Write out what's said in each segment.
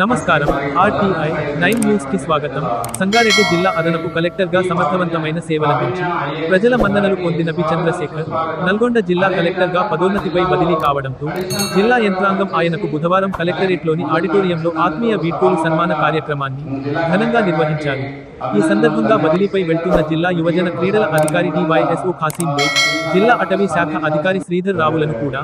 నమస్కారం. RTI nine న్యూస్కి స్వాగతం. సంగారెడ్డి జిల్లా అదనపు కలెక్టర్గా సమర్థవంతమైన సేవలందించి ప్రజల మన్ననలు పొందిన బి చంద్రశేఖర్ నల్గొండ జిల్లా కలెక్టర్గా పదోన్నతిపై బదిలీ కావడంతో జిల్లా యంత్రాంగం ఆయనకు బుధవారం కలెక్టరేట్లోని ఆడిటోరియంలో ఆత్మీయ వీడ్కోలు సన్మాన కార్యక్రమాన్ని ఘనంగా నిర్వహించారు. ఈ సందర్భంగా బదిలీపై వెళ్తున్న జిల్లా యువజన క్రీడల అధికారి డివైఎస్ఓ ఖాసీం బేగ్ జిల్లా అటవీ శాఖ అధికారి శ్రీధర్ రావులను కూడా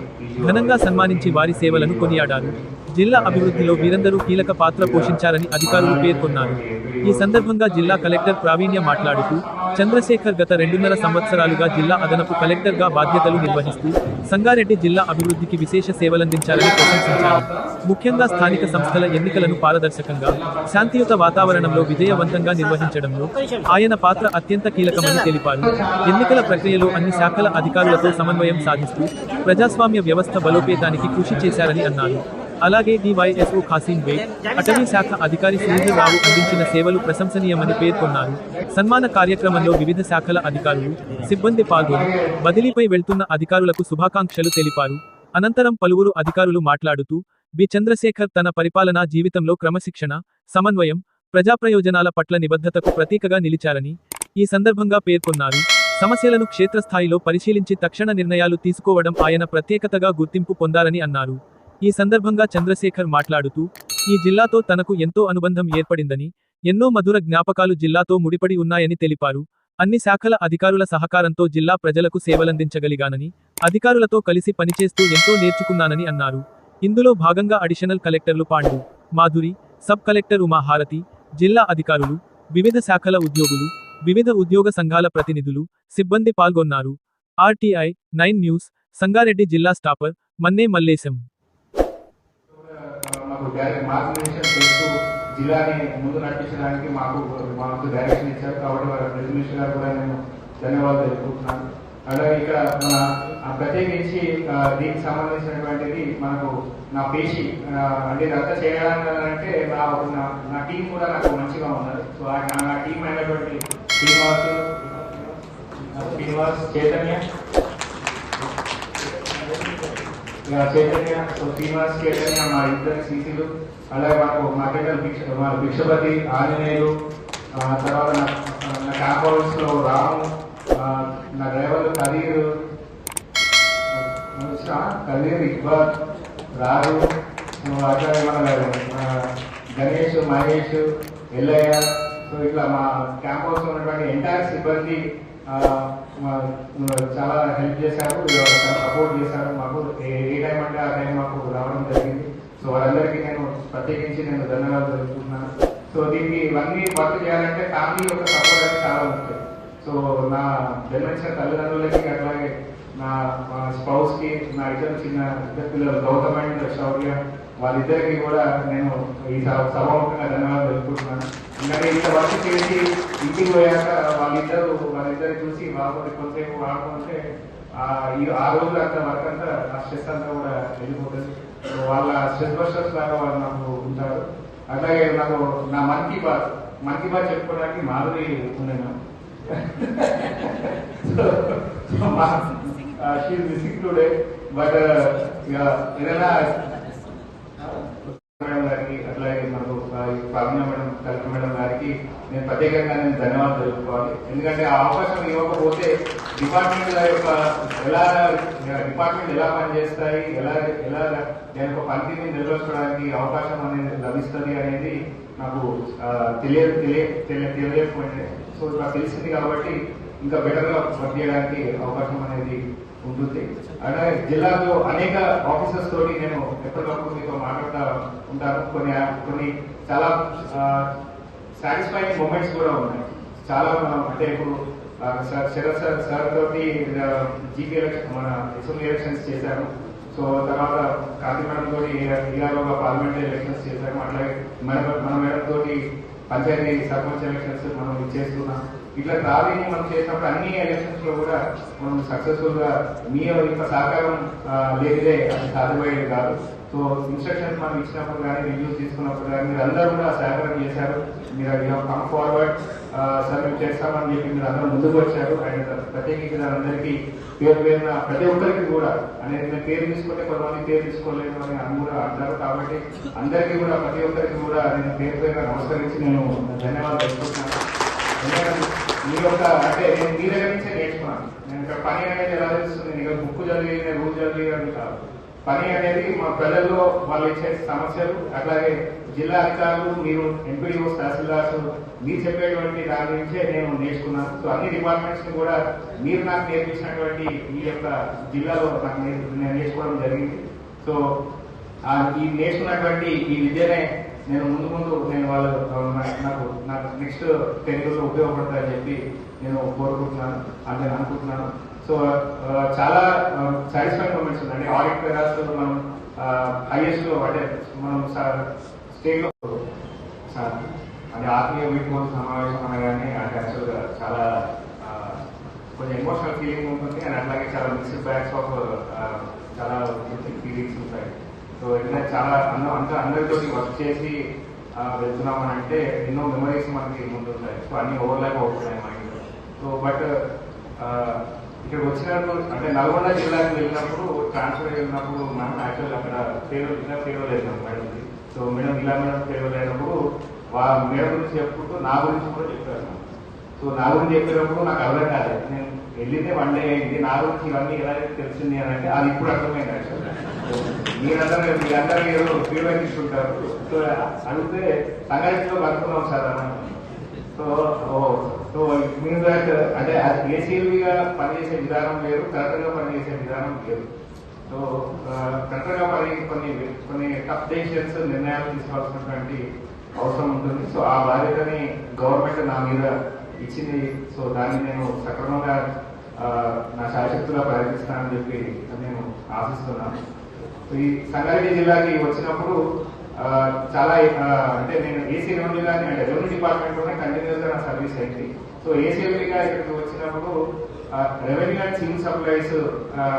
ఘనంగా సన్మానించి వారి సేవలను కొనియాడారు. జిల్లా అభివృద్ధిలో వీరందరూ కీలక పాత్ర పోషించారని అధికారులు పేర్కొన్నారు. ఈ సందర్భంగా జిల్లా కలెక్టర్ ప్రావీణ్య మాట్లాడుతూ చంద్రశేఖర్ గత రెండున్నర సంవత్సరాలుగా జిల్లా అదనపు కలెక్టర్గా బాధ్యతలు నిర్వహిస్తూ సంగారెడ్డి జిల్లా అభివృద్ధికి విశేష సేవలందించారని ప్రశంసించారు. ముఖ్యంగా స్థానిక సంస్థల ఎన్నికలను పారదర్శకంగా శాంతియుత వాతావరణంలో విజయవంతంగా నిర్వహించడంలో ఆయన పాత్ర అత్యంత కీలకమని తెలిపారు. ఎన్నికల ప్రక్రియలో అన్ని శాఖల అధికారులతో సమన్వయం సాధిస్తూ ప్రజాస్వామ్య వ్యవస్థ బలోపేతానికి కృషి చేశారని అన్నారు. అలాగే డివైఎస్ఓ ఖాసీం బేగ్ అటవీ శాఖ అధికారి సురేంద్రరావు అందించిన సేవలు ప్రశంసనీయమని పేర్కొన్నారు. సన్మాన కార్యక్రమంలో వివిధ శాఖల అధికారులు సిబ్బంది పాల్గొని బదిలీపై వెళ్తున్న అధికారులకు శుభాకాంక్షలు తెలిపారు. అనంతరం పలువురు అధికారులు మాట్లాడుతూ బి. చంద్రశేఖర్ తన పరిపాలనా జీవితంలో క్రమశిక్షణ సమన్వయం ప్రజాప్రయోజనాల పట్ల నిబద్ధతకు ప్రతీకగా నిలిచారని ఈ సందర్భంగా పేర్కొన్నారు. సమస్యలను క్షేత్రస్థాయిలో పరిశీలించి తక్షణ నిర్ణయాలు తీసుకోవడం ఆయన ప్రత్యేకతగా గుర్తింపు పొందారని అన్నారు. ఈ సందర్భంగా చంద్రశేఖర్ మాట్లాడుతూ ఈ జిల్లాతో తనకు ఎంతో అనుబంధం ఏర్పడిందని ఎన్నో మధుర జ్ఞాపకాలు జిల్లాతో ముడిపడి ఉన్నాయని తెలిపారు. అన్ని శాఖల అధికారుల సహకారంతో జిల్లా ప్రజలకు సేవలందించగలిగానని అధికారులతో కలిసి పనిచేస్తూ ఎంతో నేర్చుకున్నానని అన్నారు. ఇందులో భాగంగా అడిషనల్ కలెక్టర్లు పాండు మాధురి సబ్ కలెక్టర్ ఉమాహారతి జిల్లా అధికారులు వివిధ శాఖల ఉద్యోగులు వివిధ ఉద్యోగ సంఘాల ప్రతినిధులు సిబ్బంది పాల్గొన్నారు. ఆర్టీఐ నైన్ న్యూస్ సంగారెడ్డి జిల్లా స్టాపర్ మన్నే మల్లేశం. మాకు డైరెక్ట్ మార్గదర్శనం చేస్తూ జిల్లాని ముందు నడిపించడానికి మాకు మాకు డైరెక్షన్ ఇచ్చారు. కాబట్టి వారి ప్రెసిడెంట్ గారు కూడా నేను ధన్యవాదాలు తెలుపుతున్నాను. అలాగే ఇక్కడ మన ప్రత్యేకించి దీనికి సంబంధించినటువంటిది మనకు నా పేషి అంటే ఇదంతా చేయాలంటే అంటే నా నా- టీం కూడా నాకు మంచిగా ఉన్నది. సో నా- నా టీం అయినటువంటి శ్రీనివాస్ శ్రీనివాస్ చైతన్య చైతన్య సో శ్రీనివాస్ చైతన్య మా ఇద్దరు సీసీలు అలాగే మాకు మార్కెటర్ భిక్ష మా భిక్షపతి ఆంజనేయులు తర్వాత నా నా కాంపౌండ్స్లో రాము నా డ్రైవర్ కదీర్ ఆ, కదీర్ ఇక్బాల్ రాజు సో అట్లాగే మన గణేష్ మహేష్ ఎల్లయ్య సో ఇట్లా మా క్యాంపస్ ఉన్నటువంటి ఎంటైర్ సిబ్బంది చాలా హెల్ప్ చేశారు సపోర్ట్ చేశారు. మాకు ఏ టైం అంటే ఆ టైం మాకు రావడం జరిగింది. సో వాళ్ళందరికీ నేను ప్రత్యేకించి నేను ధన్యవాదాలు తెలుపుతున్నాను. సో దీనికి ఇవన్నీ వర్క్ చేయాలంటే ఫ్యామిలీ యొక్క సపోర్ట్ అనేది చాలా ఉంటుంది సో నా జన్మించిన తల్లిదండ్రులకి అట్లాగే నా మా స్పౌస్కి నా ఇద్దరు చిన్న ఇద్దరు పిల్లలు గౌతమ్ అండ్ శౌర్య వాళ్ళిద్దరికి కూడా నేను ఈ సభాముఖంగా ధన్యవాదాలు తెలుపుకుంటున్నాను. ఎందుకంటే ఇంత వర్క్ చేసి ఇంటికి పోయాక వాళ్ళిద్దరు వాళ్ళిద్దరు చూసి వాళ్ళకి కొంతసేపు ఆడుకుంటే ఆ ఈ ఆ అంత వర్క్ అంతా ఆ స్ట్రెస్ అంతా కూడా వెళ్ళిపోతుంది. వాళ్ళ స్ట్రెస్ బస్టర్స్ లాగా వాళ్ళు నాకు ఉంటారు. అలాగే నాకు నా మన్ కీ బాత్ మన్ కీ బాత్ చెప్పుకోవడానికి మాధురి ఉన్నాను షీఈ్ మిస్సింగ్ టుడే బట్ ఏదైనా మేడం గారికి అట్లాగే మనకు ప్రావీణ్య మేడం మేడం గారికి నేను ప్రత్యేకంగా నేను ధన్యవాదాలు తెలుపుకోవాలి. ఎందుకంటే ఆ అవకాశం ఇవ్వకపోతే డిపార్ట్మెంట్ యొక్క ఎలా డిపార్ట్మెంట్ ఎలా పనిచేస్తాయి ఎలా ఎలా దాని యొక్క పనితీరుని నిర్వహించడానికి అవకాశం అనేది లభిస్తుంది అనేది నాకు తెలియదు తెలియ తెలియ తెలియ- తెలియకపోయింది. సో నాకు తెలిసింది కాబట్టి ఇంకా బెటర్గా పనిచేయడానికి చేయడానికి అవకాశం అనేది ఉంటుంది. అలాగే జిల్లాలో అనేక ఆఫీసర్స్ తోటి నేను ఎప్పటికప్పుడు మీతో మాట్లాడుతూ ఉంటాను. కొన్ని కొన్ని చాలా సాటిస్ఫైయింగ్ మూమెంట్స్ కూడా ఉన్నాయి. చాలా మనం అంటే ఇప్పుడు సార్ శరత్ సార్ సార్ తోటి జీపీ ఎలక్షన్ మన అసెంబ్లీ ఎలక్షన్స్ చేశాను సో తర్వాత కాంతి మేడం తోటి ఈఆర్ఓగా పార్లమెంటరీ ఎలక్షన్స్ చేశాము అట్లాగే మన మన మేడం తోటి పంచాయతీ సర్పంచ్ ఎలక్షన్స్ మనం చేస్తున్నాం. ఇట్లా ట్రావెలింగ్ మనం చేసినప్పుడు అన్ని ఎలక్షన్స్లో కూడా మనం సక్సెస్ఫుల్గా మీ యొక్క సహకారం లేదే అది సాధ్యమయ్యేది కాదు. సో ఇన్స్ట్రక్షన్స్ మనం ఇచ్చినప్పుడు కానీ రివ్యూస్ తీసుకున్నప్పుడు కానీ మీరు అందరూ కూడా సహకారం చేశారు. మీరు కమ్ ఫార్వర్డ్ సార్ మేము చేస్తామని చెప్పి మీరు అందరూ ముందుకు వచ్చారు. అండ్ ప్రత్యేకించి అందరికీ పేరు పేరున ప్రతి ఒక్కరికి కూడా అనేది నేను పేరు తీసుకుంటే కొంతమంది పేరు తీసుకోలేదు అని అని కూడా అంటారు. కాబట్టి అందరికీ కూడా ప్రతి ఒక్కరికి కూడా నేను పేరు పేరున నమస్కరించి నేను ధన్యవాదాలు తెలుసుకుంటున్నాను మీ యొక్క అంటే నేను మీ దగ్గర నుంచే నేర్చుకున్నాను. నేను ఇక్కడ పని అనేది ఎలా తెలుస్తుంది? నేను బుక్ చదివి నేను రూల్ చదివి అని కాదు. పని అనేది మా ప్రజల్లో వాళ్ళు ఇచ్చే సమస్యలు అట్లాగే జిల్లా అధికారులు మీరు ఎంపీడీఓ తహసీల్దార్స్ మీరు చెప్పేటువంటి దాని నుంచే నేను నేర్చుకున్నాను. సో అన్ని డిపార్ట్మెంట్స్ని కూడా మీరు నాకు నేర్పించినటువంటి ఈ యొక్క జిల్లాలో నాకు నేను నేర్చుకోవడం జరిగింది. సో ఈ నేర్చుకున్నటువంటి ఈ విద్యనే నేను ముందు ముందు నేను వాళ్ళు నాకు నాకు నెక్స్ట్ టెన్ ఇయర్స్ ఉపయోగపడతాయని చెప్పి నేను కోరుకుంటున్నాను అని నేను అనుకుంటున్నాను సో చాలా సాటిస్ఫైడ్ మూమెంట్స్ ఉంది అంటే ఆడిట్ పేరాస్ మనం హైయెస్ట్ అంటే మనం స్టేట్లో సార్ అంటే ఆత్మీయ వీడ్కోలు సమావేశం అనగానే అంటే యాక్చువల్గా చాలా కొంచెం ఎమోషనల్ ఫీలింగ్ ఉంటుంది. అండ్ అట్లాగే చాలా మిక్స్డ్ బ్యాక్స్ ఆఫ్ చాలా ఫీలింగ్స్ ఉంటాయి. సో ఎందుకంటే చాలా అందరూ అంటే అందరితోటి వర్క్ చేసి వెళ్తున్నాం వెళ్తున్నామని అంటే ఎన్నో మెమరీస్ మనకి ముందుంటాయి. సో అన్ని ఓవర్లాప్ అవుతున్నాయి మైండ్ సో బట్ ఇక్కడ వచ్చినప్పుడు అంటే నల్గొండ జిల్లాకి వెళ్ళినప్పుడు ట్రాన్స్ఫర్ వెళ్ళినప్పుడు మనం యాక్చువల్ అక్కడ ఫేవర్ ఇలా ఫేవర్ వెళ్ళాం మేడంకి సో మేడం ఇలా మేడం ఫేవర్ అయినప్పుడు వా మేడం గురించి చెప్పుకుంటూ నా గురించి కూడా చెప్పారు. సో నా గురించి చెప్పినప్పుడు నాకు అర్థం కాలేదు. నేను వెళ్ళిందే వన్ డే అయింది. నా గురించి ఇవన్నీ ఎలా తెలిసింది అని అంటే అది ఇప్పుడు అర్థమైంది యాక్చువల్గా మీరందరూ మీరందరూ ఏదో ఫీడ్బ్యాక్ ఇస్తుంటారు సో అడిగితే సంగారెడ్డిలో కనుక్కున్నాం సార్ అన్నాను so oh so means that అంటే ఏసీఎల్గా పనిచేసే విధానం లేదు కరెక్ట్గా పనిచేసే విధానం లేదు. సో కరెక్ట్గా పని కొన్ని కొన్ని టఫ్ డెసిషన్స్ నిర్ణయాలు తీసుకోవాల్సినటువంటి అవసరం ఉంటుంది. సో ఆ బాధ్యతని గవర్నమెంట్ నా మీద ఇచ్చింది. సో దాన్ని నేను సక్రమంగా నా శాశక్తులా ప్రయత్నిస్తానని చెప్పి నేను ఆశిస్తున్నాను. ఈ సంగారెడ్డి జిల్లాకి వచ్చినప్పుడు చాలా అంటే నేను ఏసీ రెవెన్యూ కానీ అంటే రెవెన్యూ డిపార్ట్మెంట్లోనే నా సర్వీస్ అయింది. సో ఏసీఎల్గా ఇక్కడికి వచ్చినప్పుడు రెవెన్యూ అండ్ సివిల్ సప్లైస్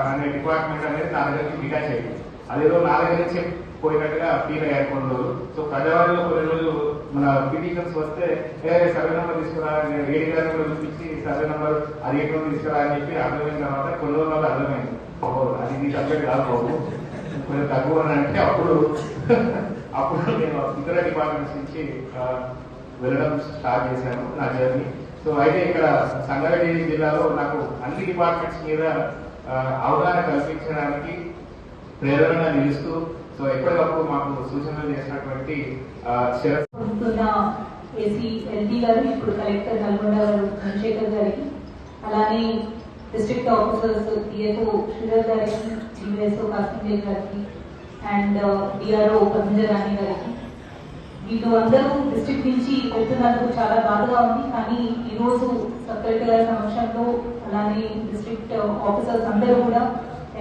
అనే డిపార్ట్మెంట్ అనేది నా దగ్గరికి డిటాచ్ అయింది అదేదో నా దగ్గర నుంచి పోయినట్టుగా ఫీల్ అయ్యారు కొన్ని రోజులు సో ప్రజావాణిలో కొన్ని రోజులు మన పిటిషన్స్ వస్తే ఏ సర్వే నెంబర్ తీసుకురా ఏడి గారు కూడా చూపించి సర్వే నెంబర్ అది ఎటువంటి తీసుకురా అని చెప్పి అర్థమైన తర్వాత కొన్ని రోజుల వల్ల అర్థమైంది. అది నీ సబ్జెక్ట్ కాదు బాబు. కొంచెం తక్కువ అని అంటే అప్పుడు అప్పుడు నేను ఇతర డిపార్ట్మెంట్స్ నుంచి వెళ్ళడం స్టార్ట్ చేశాను నా జర్నీ. సో అయితే ఇక్కడ సంగారెడ్డి జిల్లాలో నాకు అన్ని డిపార్ట్మెంట్స్ మీద అవగాహన కల్పించడానికి ప్రేరణ నిలుస్తూ సో ఎప్పటికప్పుడు మాకు సూచనలు చేసినటువంటి ఏసీ ఎల్పీ గారు ఇప్పుడు కలెక్టర్ నల్గొండ గారు చంద్రశేఖర్ గారికి అలానే డిస్ట్రిక్ట్ ఆఫీసర్స్ డిఎఫ్ఓ శ్రీధర్ గారికి డిఎస్ఓ కాసిందేవ్ గారికి అండ్ డిఆర్ఓ పద్మజరాణి గారికి. వీళ్ళు అందరూ డిస్ట్రిక్ట్ నుంచి వెళ్తున్నందుకు చాలా బాధగా ఉంది. కానీ ఈరోజు రోజు సబ్ కలెక్టర్ గారి సమక్షంలో అలానే డిస్ట్రిక్ట్ ఆఫీసర్స్ అందరూ కూడా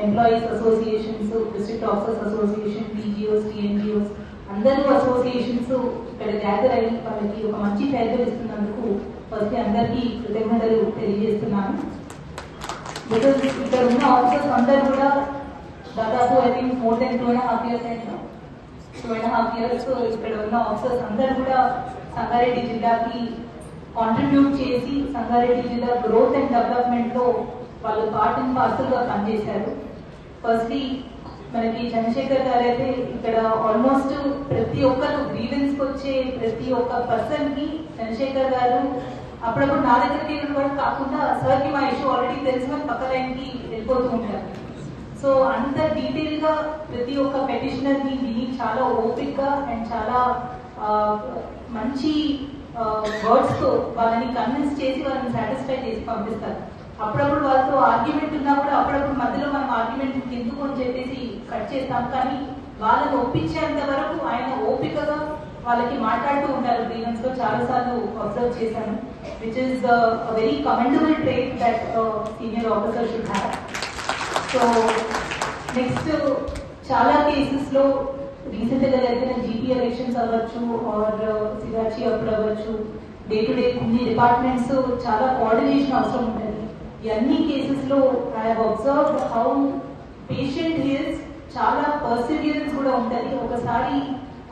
employees associations district officers association DGOs TNGOs అందరూ అసోసియేషన్స్ ఇక్కడ గ్యాదర్ అయ్యి వాళ్ళకి ఒక మంచి ఫేర్వెల్ ఇస్తున్నందుకు ఫస్ట్ అందరికీ కృతజ్ఞతలు తెలియజేస్తున్నాను. బికాజ్ ఇక్కడ ఉన్న ఆఫీసర్స్ అందరూ కూడా దాదాపు I think more than two and half years అయిందా? టూ అండ్ హాఫ్ ఇయర్స్ ఇక్కడ ఉన్న ఆఫీసర్స్ అందరూ కూడా సంగారెడ్డి జిల్లాకి కాంట్రిబ్యూట్ చేసి సంగారెడ్డి జిల్లా గ్రోత్ అండ్ డెవలప్మెంట్లో వాళ్ళు పార్ట్ అండ్ పార్సల్గా పనిచేశారు. ఫస్ట్లీ మనకి చంద్రశేఖర్ గారు అయితే ఇక్కడ ఆల్మోస్ట్ ప్రతి ఒక్కరు గ్రీవెన్స్ వచ్చే ప్రతి ఒక్క పర్సన్కి చంద్రశేఖర్ గారు అప్పుడప్పుడు నా దగ్గరికి కూడా కాకుండా సార్కి మా ఇష్యూ ఆల్రెడీ తెలిసిన పక్క లైన్కి వెళ్ళిపోతూ ఉంటారు. సో అంత డీటెయిల్గా ప్రతి ఒక్క పెటిషనర్ని విని చాలా ఓపిక్గా అండ్ చాలా మంచి వర్డ్స్తో వాళ్ళని కన్విన్స్ చేసి వాళ్ళని సాటిస్ఫై చేసి పంపిస్తారు. అప్పుడప్పుడు వాళ్ళతో ఆర్గ్యుమెంట్ ఉన్నా కూడా అప్పుడప్పుడు మధ్యలో మనం ఆర్గ్యుమెంట్ ఎందుకు అని చెప్పేసి కట్ చేస్తాం. కానీ వాళ్ళని ఒప్పించేంత వరకు ఆయన ఓపికగా వాళ్ళకి మాట్లాడుతూ ఉంటారు. గ్రీవెన్స్ uh, uh, లో చాలా సార్లు అబ్జర్వ్ చేశాను which is very commendable trait that senior officer should have so next చాలా కేసెస్లో రీసెంట్గా జరిగిన జీపీ ఎలక్షన్స్ అవ్వచ్చు ఆర్ సిరాచి అప్పుడు అవ్వచ్చు. డే టు డే కొన్ని డిపార్ట్మెంట్స్ చాలా కోఆర్డినేషన్ అవసరం ఉంటుంది. ఇవన్నీ అన్ని కేసెస్లో I have observe how patient hears చాలా పర్సివియరెన్స్ కూడా ఉంటుంది. ఒకసారి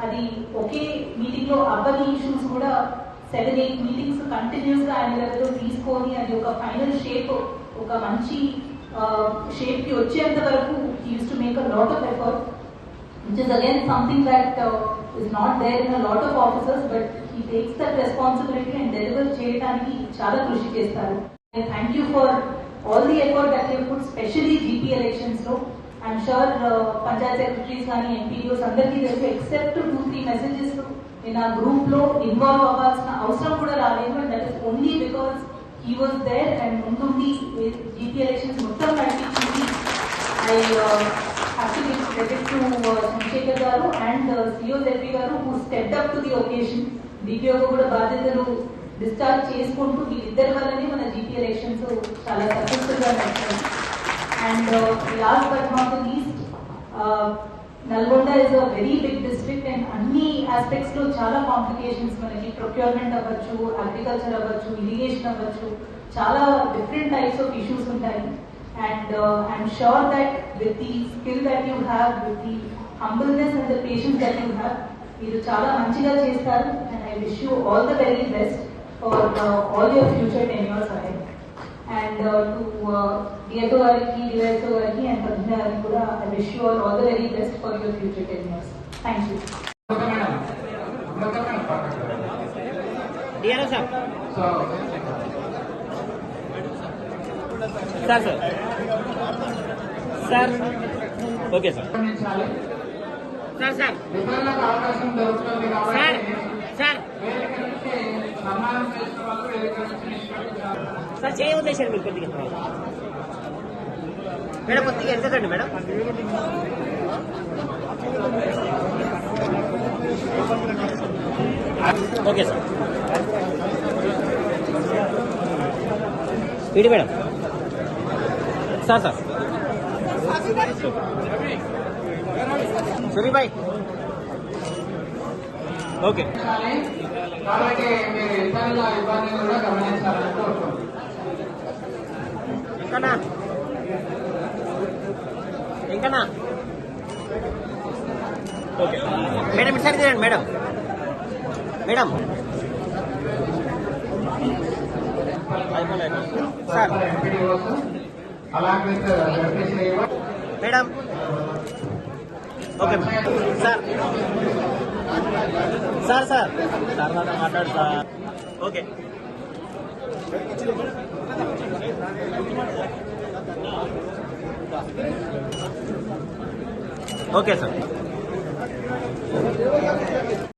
అది ఒకే మీటింగ్లో అవ్వని ఇష్యూస్ కూడా సెవెన్ ఎయిట్ మీటింగ్స్ కంటిన్యూస్గా ఆయన దగ్గర తీసుకొని అది ఒక ఫైనల్ షేప్ ఒక మంచి షేప్కి వచ్చేంత వరకు used to make a lot of effort which is again something that is not there in lot of officers but he takes that responsibility and deliver చేయడానికి చాలా కృషి చేస్తారు. Thank you for all the effort that you put specially GP ఎలక్షన్స్లో I'm sure panchayat secretaries కానీ MPOs అందరికీ తెలుసు except two three messages నేను ఆ గ్రూప్లో ఇన్వాల్వ్ అవ్వాల్సిన అవసరం కూడా రాలేదు and that is only because he was there and ముందుండి జీపీ ఎలక్షన్స్ మొత్తం నడిపించింది. I uh, have to give credit to uh, Chandrasekhar garu and uh, CEO Zelvi garu who stepped కూడా బాధ్యతలు డిశ్చార్జ్ చేసుకుంటూ వీళ్ళిద్దరి వల్లనే మన జీపీ ఎలక్షన్స్ చాలా సక్సెస్ఫుల్గా నడిచాయి. And last but not least Nalgonda is a very big district and అన్ని ఆస్పెక్ట్స్లో చాలా కాంప్లికేషన్స్ మనకి ప్రొక్యూర్మెంట్ అవ్వచ్చు అగ్రికల్చర్ అవ్వచ్చు ఇరిగేషన్ అవ్వచ్చు చాలా డిఫరెంట్ టైప్స్ ఆఫ్ ఇష్యూస్ ఉంటాయి. And I'm sure that with the skill that you have with the humbleness and the patience that you have మీరు చాలా మంచిగా చేస్తారు. And I wish you all the very best for uh, all your future tenures ahead. And uh, to uh, DSO గారికి, DSO గారికి and Padma గారికి కూడా I wish you all all the very best for your future tenures. Thank you. DRO sir sir sir sir okay sir sir sir అవకాశం దొరుకుతుంది sir sir sir చేయ ఉద్దేశాలు మీరు కొద్దిగా మేడం కొద్దిగా ఎంతకండి madam. Okay sir. ED madam. Sir sir. సురీబాయ్ okay. కాబట్టి మీరు ఇతరుల కూడా గమనించాలని కోరుకుంటున్నాను. ఇంకనా మేడం ఇటు సైడ్ తినండి madam. Madam. Sir. Madam. Okay sir. Sir sir. తర్వాత మాట్లాడు సార్. ఓకే. Okay sir.